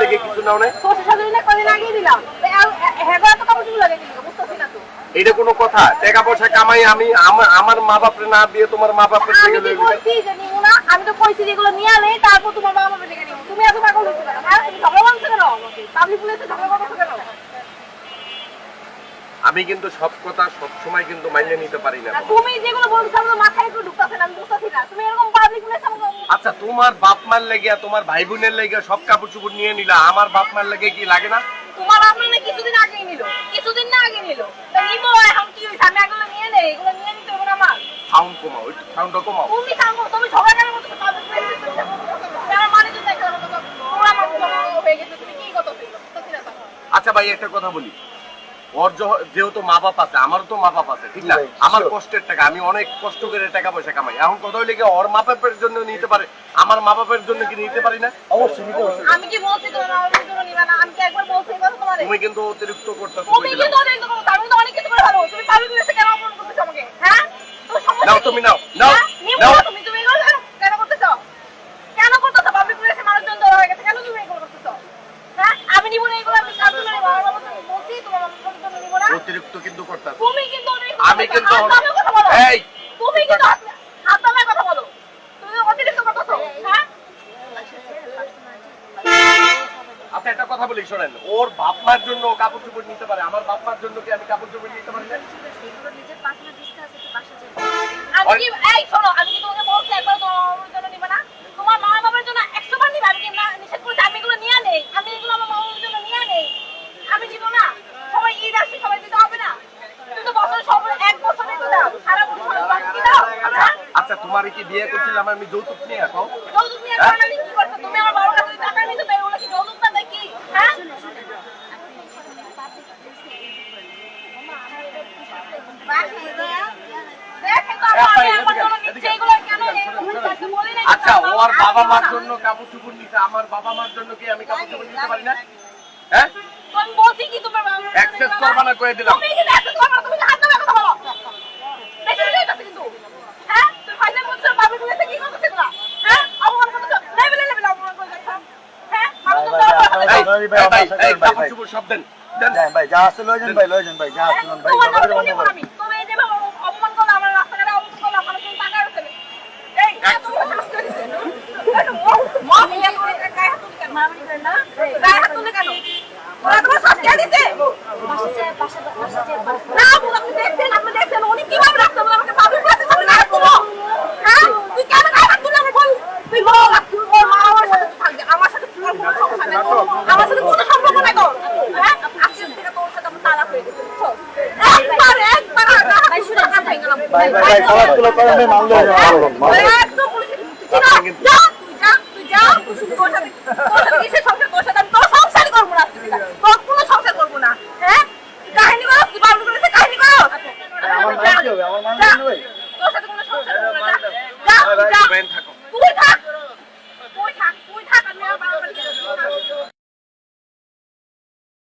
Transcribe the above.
লেগে কিছু নাও নাই। এটা কোনো কথা টাকা পয়সা কামাই আমি আমার মা বাপরে না দিয়ে তোমার মা বাপের আমি থেকে তো কইছি যে এগুলো নিয়ে আনে, তারপর তোমার মা থেকে তুমি এত পাগল? হ্যাঁ? তুমি ঝগড়া বাঁধছো কেন? পাবলিক প্লেসে ঝগড়া? আমি কিন্তু সব কথা সব সময় কিন্তু মাইনে নিতে পারি না। তুমি যেগুলো বলছো আমার মাথায় একটু ঢুকতেছে না আমি না। তুমি এরকম পাবলিক প্লেসে আচ্ছা তোমার বাপ মার লেগে তোমার ভাই বোনের লেগে সব কাপড় চোপড় নিয়ে নিলা আমার বাপ মার লেগে কি লাগে না? তোমার আপনার না কিছুদিন আগেই নিল কিছুদিন না আগে নিল। তা নিবো এখন কি হয়েছে? আমি এগুলো নিয়ে নেই এগুলো নিয়ে নিতে হবে না আমার। সাউন্ড কমাও একটু সাউন্ডটা কমাও। তুমি থামো তুমি ঝগড়া কেন করছ? পাবলিক প্লেসে আমার মানে তো দেখো তোমার আমার বড় হয়ে গেছে তুমি কি কথা বুঝতেছি আচ্ছা ভাই একটা কথা বলি। ওর যেহেতু মা বাপ আছে আমারও তো মা বাপ আছে ঠিক না? আমার কষ্টের টাকা আমি অনেক কষ্ট করে টাকা পয়সা কামাই। এখন কথা হইলে কি ওর মা বাপের জন্য নিতে পারে আমার মা বাপের জন্য কি নিতে পারি না? অবশ্যই নিতে আমি কি বলছি তোমার আমার জন্য নিবে না? আমি কি একবার বলছি তোমারে? তুমি কিন্তু অতিরিক্ত করতেছো তুমি কিন্তু অতিরিক্ত কথা বলছো, আমি তো অনেক কিছু করে ভালো। তুমি পারবে প্লেসে কেন অপমান করতেছো আমাকে? হ্যাঁ? নাও তুমি নাও, নাও, হ্যাঁ? নিবো নাও। না তুমি তুমি এগুলো কেন কেন করতেছো কেন করতেছো পাবলিক প্লেসে মানুষজন জড়ো হয়ে গেছে কেন তুমি এগুলো করতেছো হ্যাঁ আমি নিবো না এগুলো আমি কাজ করে নিবো আমার বাবা তো বলছি তোমার বাবার জন্য নিবো না করতেছো তুমি কিন্তু অনেক আমি কিন্তু এই তুমি কিন্তু হাত হাত কথা বলো। তুমি অতিরিক্ত করতেছো। হ্যাঁ? একটা কথা বলি শোনেন। ওর বাপ মার জন্য কাপড় চোপড় নিতে পারে। আমার বাপ মার জন্য কি আমি কাপড় চোপড় নিতে পারি না? আমি এই শোনো আমি কি তোমাকে বলছি একবার তোমার জন্য নিবে না? তোমার মা বাবার জন্য একশো বার নিবে। আমি না নিষেধ করেছি? আমি এগুলো নিয়ে নেই আমি এগুলো আমার মা বাবার জন্য নিয়ে নেই আমি দিব না সবাই ঈদ আসছে সবাই দিতে হবে না তুমি তো বছর সব এক বছরই তো দাও সারা বছর বাকি দাও হ্যাঁ? আচ্ছা তোমার কি বিয়ে করছিলাম আমি যৌতুক নিয়ে আসো যৌতুক নিয়ে আমি কি করছ? তুমি আমার বাবার কাছে টাকা নিতে পারো ওগুলো কি যৌতুক না দেখি হ্যাঁ বলি আচ্ছা ওর বাবা মার জন্য কাপড় চোপড় নিতে আমার বাবা মার জন্য কি আমি কাপড় চোপড় নিতে পারি না? হ্যাঁ বলছি কি তোমার বাবা করবা না কয়ে দিলাম। তুমি access করবা তুমি হাত নামে কথা বলো বেশি বেশি হইতাছে কিন্তু হ্যাঁ তুমি ফাইনাল বলছো বাবা গুলো কি করতেছে এগুলা হ্যাঁ অপমান করতেছো লেভেলে লেভেলে অপমান করে যাচ্ছ হ্যাঁ মানুষ তো ভাই, অপমান ভাই, করে এই, ভাই, এই, এই, ভাই, কাপড় ভাই। চোপড় সব দেন দেন ভাই ভাই যা আছে লয়ে যান ভাই লয়ে যান ভাই যা আছে ভাই তোমার নামে ঝগড়া বন্ধ বলব করেন। আমি তুমি এই যে বাবা অপমান করল আমার রাস্তাঘাটে অপমান করল আমার জন্য টাকা আছে এই এত বড় সাহস করে দিছে মা বিয়ে করে গায়ে হাত তুলে কেন মারামারি করে না গায়ে হাত তুলে কেন ওরা তোমার সাহস কে দিছে না আপু, আপনি দেখছেন আপনি দেখছেন উনি কীভাবে রাখতে বলে আমাকে পাবলিক প্লেসে সামনে গায়ে হাত তুলো হ্যাঁ তুই কেন গায়ে হাত তুলে আমি বল তুই বল তুই বল মা আমার সাথে থাকবে আমার সাথে তোর কোনো সমস্যা নেই তোর- আমার সাথে কোনো সম্পর্ক নেই তোর হ্যাঁ আজকে থেকে তোর সাথে আমার তালাক হয়ে গেছে বুঝছ? একবার একবার আগে হাত শুনে কাজ হয়ে গেলাম ভাই ভাই ভাই খেলাধুলা করেন ভাই মাল লয়ে যান মাল লন, মাল লন। একদম পুলিশের চিনা, যা, তুই যা, তুই যা, তোর সাথে- তোর সাথে কিসের সংসার? তোর সাথে আমি তোর সংসারই করব না আজকে থেকে। তোর কোনো সংসার করব না, হ্যাঁ? তুই কাহিনী করো, তুই বাবলু করেছে কাহিনী করো। আমার মান মান কি হবে? তোর সাথে কোনো সংসার করব না, যা, যা,